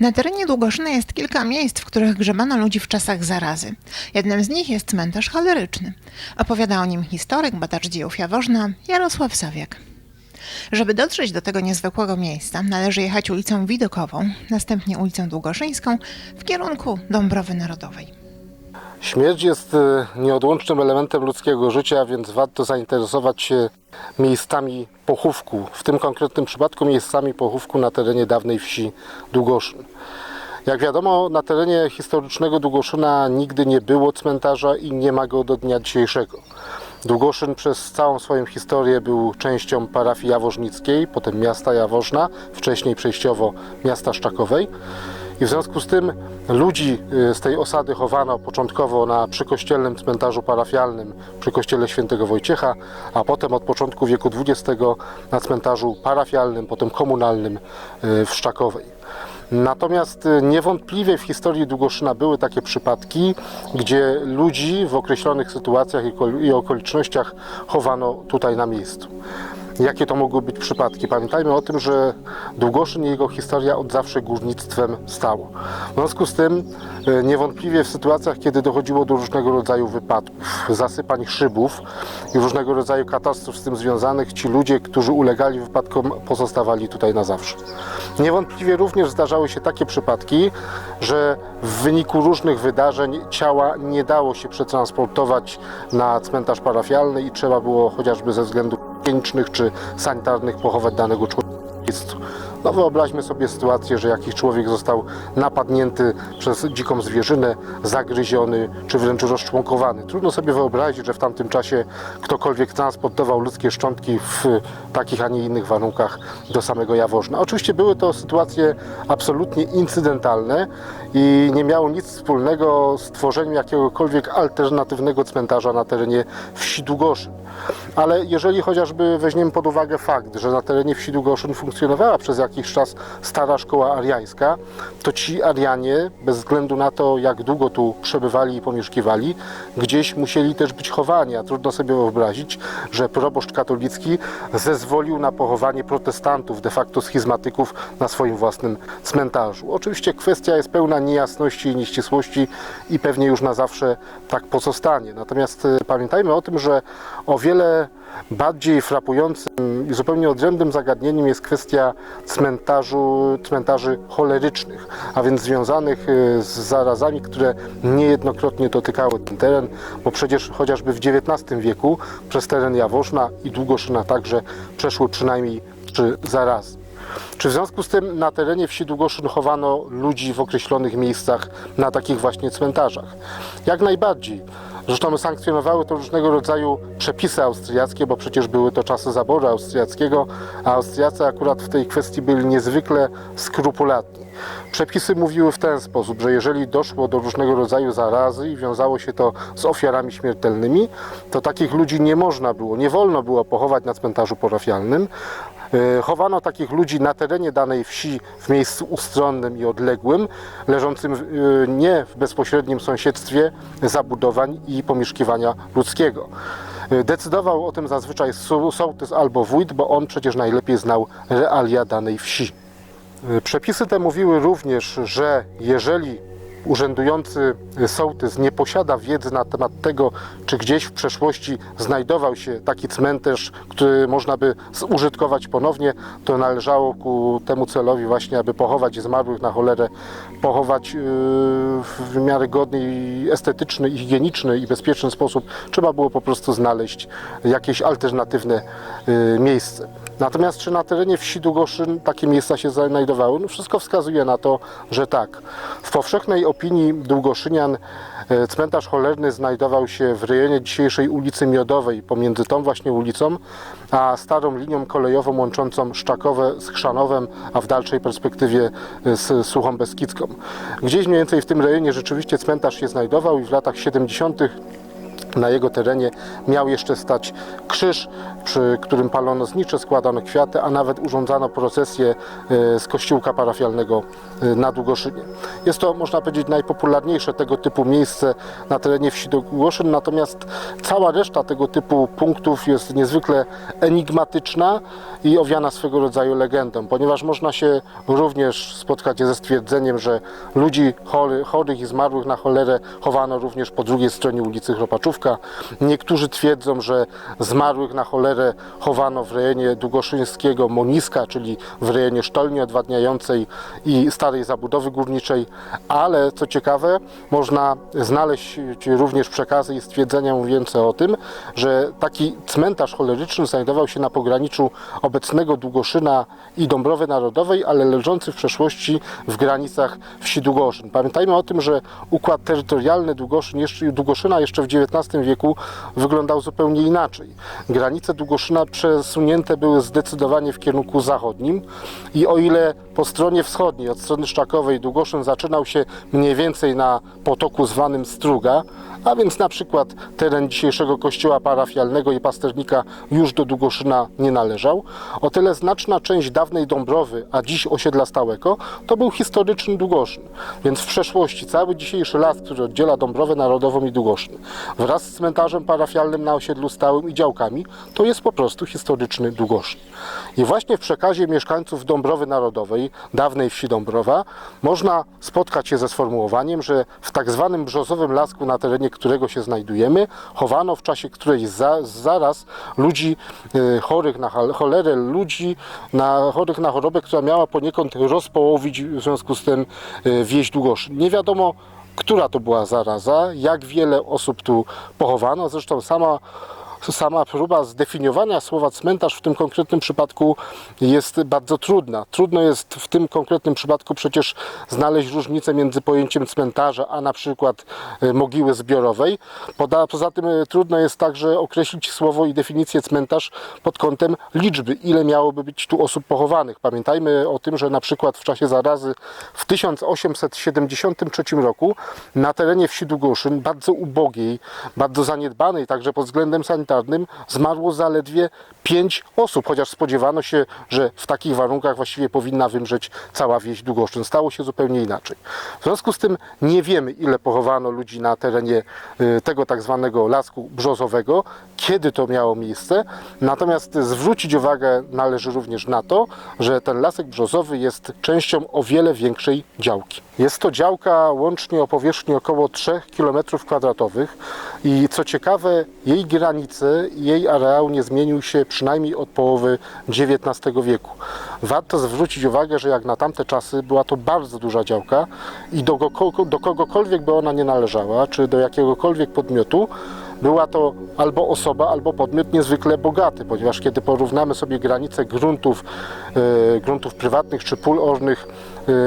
Na terenie Długoszyna jest kilka miejsc, w których grzebano ludzi w czasach zarazy. Jednym z nich jest cmentarz choleryczny. Opowiada o nim historyk, badacz dziejów Jaworzna Jarosław Sawiak. Żeby dotrzeć do tego niezwykłego miejsca, należy jechać ulicą Widokową, następnie ulicą Długoszyńską w kierunku Dąbrowy Narodowej. Śmierć jest e, nieodłącznym elementem ludzkiego życia, więc warto zainteresować się miejscami pochówku, w tym konkretnym przypadku miejscami pochówku na terenie dawnej wsi Długoszyn. Jak wiadomo, na terenie historycznego Długoszyna nigdy nie było cmentarza i nie ma go do dnia dzisiejszego. Długoszyn przez całą swoją historię był częścią parafii jaworznickiej, potem miasta Jaworzna, wcześniej przejściowo miasta Szczakowej. I w związku z tym ludzi y, z tej osady chowano początkowo na przykościelnym cmentarzu parafialnym przy kościele świętego Wojciecha, a potem od początku wieku XX na cmentarzu parafialnym, potem komunalnym y, w Szczakowej. Natomiast y, niewątpliwie w historii Długoszyna były takie przypadki, gdzie ludzi w określonych sytuacjach i kol- i okolicznościach chowano tutaj na miejscu. Jakie to mogły być przypadki? Pamiętajmy o tym, że Długoszyn i jego historia od zawsze górnictwem stało. W związku z tym e, niewątpliwie w sytuacjach, kiedy dochodziło do różnego rodzaju wypadków, zasypań szybów i różnego rodzaju katastrof z tym związanych, ci ludzie, którzy ulegali wypadkom, pozostawali tutaj na zawsze. Niewątpliwie również zdarzały się takie przypadki, że w wyniku różnych wydarzeń ciała nie dało się przetransportować na cmentarz parafialny i trzeba było chociażby ze względów higienicznych czy sanitarnych pochować danego człowieka miejscu. No wyobraźmy sobie sytuację, że jakiś człowiek został napadnięty przez dziką zwierzynę, zagryziony czy wręcz rozczłonkowany. Trudno sobie wyobrazić, że w tamtym czasie ktokolwiek transportował ludzkie szczątki w takich, a nie innych warunkach do samego Jaworzna. Oczywiście były to sytuacje absolutnie incydentalne i nie miało nic wspólnego z tworzeniem jakiegokolwiek alternatywnego cmentarza na terenie wsi Długoszyn. Ale jeżeli chociażby weźmiemy pod uwagę fakt, że na terenie wsi Długoszyn funkcjonowała przez jakiś czas stara szkoła ariańska, to ci Arianie, bez względu na to, jak długo tu przebywali i pomieszkiwali, gdzieś musieli też być chowani. A trudno sobie wyobrazić, że proboszcz katolicki zezwolił na pochowanie protestantów, de facto schizmatyków, na swoim własnym cmentarzu. Oczywiście kwestia jest pełna niejasności i nieścisłości i pewnie już na zawsze tak pozostanie. Natomiast e, pamiętajmy o tym, że o wiele bardziej frapującym i zupełnie odrębnym zagadnieniem jest kwestia cmentarzu, cmentarzy cholerycznych, a więc związanych e, z zarazami, które niejednokrotnie dotykały ten teren, bo przecież chociażby w XIX wieku przez teren Jaworzna i Długoszyna także przeszły przynajmniej trzy zarazy. Czy w związku z tym na terenie wsi Długoszyn chowano ludzi w określonych miejscach na takich właśnie cmentarzach? Jak najbardziej. Zresztą sankcjonowały to różnego rodzaju przepisy austriackie, bo przecież były to czasy zaboru austriackiego, a Austriacy akurat w tej kwestii byli niezwykle skrupulatni. Przepisy mówiły w ten sposób, że jeżeli doszło do różnego rodzaju zarazy i wiązało się to z ofiarami śmiertelnymi, to takich ludzi nie można było, nie wolno było pochować na cmentarzu parafialnym. E, Chowano takich ludzi na terenie danej wsi w miejscu ustronnym i odległym, leżącym e, nie w bezpośrednim sąsiedztwie zabudowań i pomieszkiwania ludzkiego. E, Decydował o tym zazwyczaj sołtys albo wójt, bo on przecież najlepiej znał realia danej wsi. Przepisy te mówiły również, że jeżeli urzędujący sołtys nie posiada wiedzy na temat tego, czy gdzieś w przeszłości znajdował się taki cmentarz, który można by zużytkować ponownie, to należało ku temu celowi właśnie, aby pochować zmarłych na cholerę, pochować yy, w miarę godny estetyczny, higieniczny i bezpieczny sposób. Trzeba było po prostu znaleźć jakieś alternatywne yy, miejsce. Natomiast czy na terenie wsi Długoszyn takie miejsca się znajdowały? No wszystko wskazuje na to, że tak. Powszechnej opinii Długoszynian e, cmentarz cholerny znajdował się w rejonie dzisiejszej ulicy Miodowej, pomiędzy tą właśnie ulicą, a starą linią kolejową łączącą Szczakowe z Chrzanowem, a w dalszej perspektywie e, z Suchą Beskidzką. Gdzieś mniej więcej w tym rejonie rzeczywiście cmentarz się znajdował i w latach 70 na jego terenie miał jeszcze stać krzyż, przy którym palono znicze, składano kwiaty, a nawet urządzano procesję e, z kościółka parafialnego e, na Długoszynie. Jest to, można powiedzieć, najpopularniejsze tego typu miejsce na terenie wsi Długoszyn, natomiast cała reszta tego typu punktów jest niezwykle enigmatyczna i owiana swego rodzaju legendą, ponieważ można się również spotkać ze stwierdzeniem, że ludzi chory, chorych i zmarłych na cholerę chowano również po drugiej stronie ulicy Chropaczówka. Niektórzy twierdzą, że zmarłych na cholerę chowano w rejonie długoszyńskiego Moniska, czyli w rejonie sztolni odwadniającej i starej zabudowy górniczej, ale co ciekawe, można znaleźć również przekazy i stwierdzenia mówiące o tym, że taki cmentarz choleryczny znajdował się na pograniczu obecnego Długoszyna i Dąbrowy Narodowej, ale leżący w przeszłości w granicach wsi Długoszyn. Pamiętajmy o tym, że układ terytorialny Długoszyn Długoszyna jeszcze w XIX wieku wyglądał zupełnie inaczej. Granice Długoszyna przesunięte były zdecydowanie w kierunku zachodnim i o ile po stronie wschodniej, od strony Szczakowej, Długoszyn zaczynał się mniej więcej na potoku zwanym Struga, a więc na przykład teren dzisiejszego kościoła parafialnego i pasternika już do Długoszyna nie należał. O tyle znaczna część dawnej Dąbrowy, a dziś osiedla stałego, to był historyczny Długoszyn. Więc w przeszłości cały dzisiejszy las, który oddziela Dąbrowę Narodową i Długoszyn, wraz z cmentarzem parafialnym na osiedlu stałym i działkami, to jest po prostu historyczny Długoszyn. I właśnie w przekazie mieszkańców Dąbrowy Narodowej, dawnej wsi Dąbrowa, można spotkać się ze sformułowaniem, że w tak zwanym brzozowym lasku, na terenie którego się znajdujemy, chowano w czasie którejś za, zaraz ludzi y, chorych na cholerę, ludzi na, chorych na chorobę, która miała poniekąd rozpołowić w związku z tym y, wieś Długoszyn. Nie wiadomo, która to była zaraza, jak wiele osób tu pochowano, zresztą sama sama próba zdefiniowania słowa cmentarz w tym konkretnym przypadku jest bardzo trudna. Trudno jest w tym konkretnym przypadku przecież znaleźć różnicę między pojęciem cmentarza, a na przykład e, mogiły zbiorowej. Poza tym e, trudno jest także określić słowo i definicję cmentarz pod kątem liczby, ile miałoby być tu osób pochowanych. Pamiętajmy o tym, że na przykład w czasie zarazy w 1873 roku na terenie wsi Długoszyn, bardzo ubogiej, bardzo zaniedbanej także pod względem sanitarnym, zmarło zaledwie 5 osób, chociaż spodziewano się, że w takich warunkach właściwie powinna wymrzeć cała wieś Długoszyn. Stało się zupełnie inaczej. W związku z tym nie wiemy, ile pochowano ludzi na terenie y, tego tak zwanego lasku brzozowego, kiedy to miało miejsce. Natomiast zwrócić uwagę należy również na to, że ten lasek brzozowy jest częścią o wiele większej działki. Jest to działka łącznie o powierzchni około 3 km2 i co ciekawe, jej granice, jej areał nie zmienił się przynajmniej od połowy XIX wieku. Warto zwrócić uwagę, że jak na tamte czasy była to bardzo duża działka i do, do kogokolwiek by ona nie należała, czy do jakiegokolwiek podmiotu, była to albo osoba, albo podmiot niezwykle bogaty, ponieważ kiedy porównamy sobie granice gruntów, e, gruntów prywatnych czy pól ornych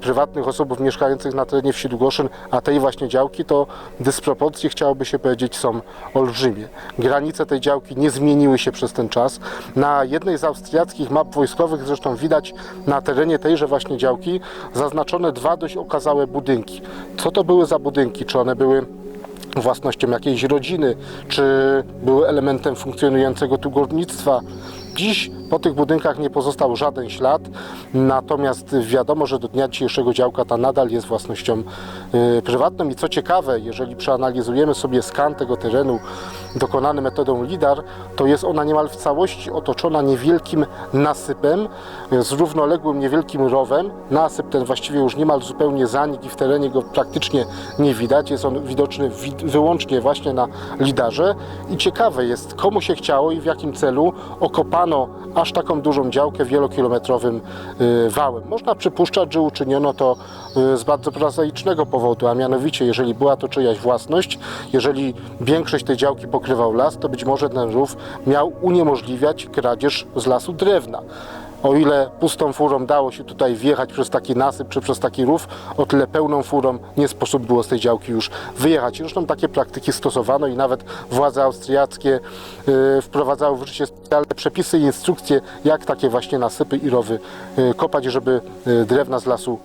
prywatnych osób mieszkających na terenie wsi Długoszyn, a tej właśnie działki, to dysproporcje, chciałoby się powiedzieć, są olbrzymie. Granice tej działki nie zmieniły się przez ten czas. Na jednej z austriackich map wojskowych zresztą widać na terenie tejże właśnie działki zaznaczone dwa dość okazałe budynki. Co to były za budynki? Czy one były własnością jakiejś rodziny, czy były elementem funkcjonującego tu górnictwa. Dziś po tych budynkach nie pozostał żaden ślad, natomiast wiadomo, że do dnia dzisiejszego działka ta nadal jest własnością y, prywatną i co ciekawe, jeżeli przeanalizujemy sobie skan tego terenu dokonany metodą LIDAR, to jest ona niemal w całości otoczona niewielkim nasypem z równoległym niewielkim rowem. Nasyp ten właściwie już niemal zupełnie zanikł i w terenie go praktycznie nie widać. Jest on widoczny wi- wyłącznie właśnie na lidarze i ciekawe jest, komu się chciało i w jakim celu okopano aż taką dużą działkę wielokilometrowym y, wałem. Można przypuszczać, że uczyniono to y, z bardzo prozaicznego powodu, a mianowicie, jeżeli była to czyjaś własność, jeżeli większość tej działki pokrywał las, to być może ten rów miał uniemożliwiać kradzież z lasu drewna. O ile pustą furą dało się tutaj wjechać przez taki nasyp czy przez taki rów, o tyle pełną furą nie sposób było z tej działki już wyjechać. Zresztą takie praktyki stosowano i nawet władze austriackie y, wprowadzały w życie specjalne przepisy i instrukcje, jak takie właśnie nasypy i rowy y, kopać, żeby y, drewna z lasu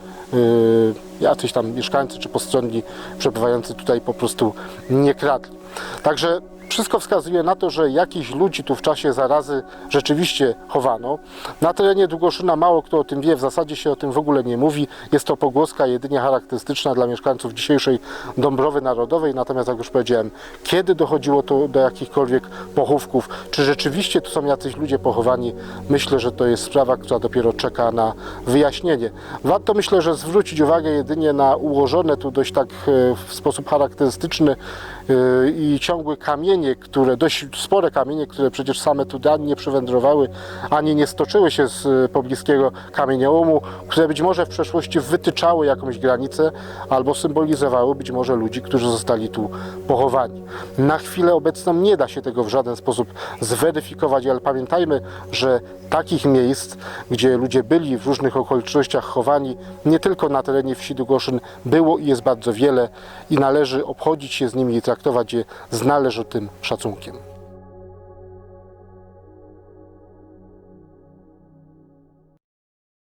jacyś tam mieszkańcy czy postronni przebywający tutaj po prostu nie kradli. Także wszystko wskazuje na to, że jakichś ludzi tu w czasie zarazy rzeczywiście chowano. Na terenie Długoszyna mało kto o tym wie, w zasadzie się o tym w ogóle nie mówi. Jest to pogłoska jedynie charakterystyczna dla mieszkańców dzisiejszej Dąbrowy Narodowej. Natomiast jak już powiedziałem, kiedy dochodziło to do jakichkolwiek pochówków, czy rzeczywiście tu są jacyś ludzie pochowani, myślę, że to jest sprawa, która dopiero czeka na wyjaśnienie. Warto myślę, że zwrócić uwagę jedynie na ułożone tu dość tak e, w sposób charakterystyczny e, i ciągłe kamienie, które dość spore kamienie, które przecież same tu ani nie przywędrowały, ani nie stoczyły się z e, pobliskiego kamieniołomu, które być może w przeszłości wytyczały jakąś granicę albo symbolizowały być może ludzi, którzy zostali tu pochowani. Na chwilę obecną nie da się tego w żaden sposób zweryfikować, ale pamiętajmy, że takich miejsc, gdzie ludzie byli w różnych okolicznościach chowani, nie tylko na terenie wsi Długoszyn, było i jest bardzo wiele i należy obchodzić się z nimi i traktować je z należytym szacunkiem.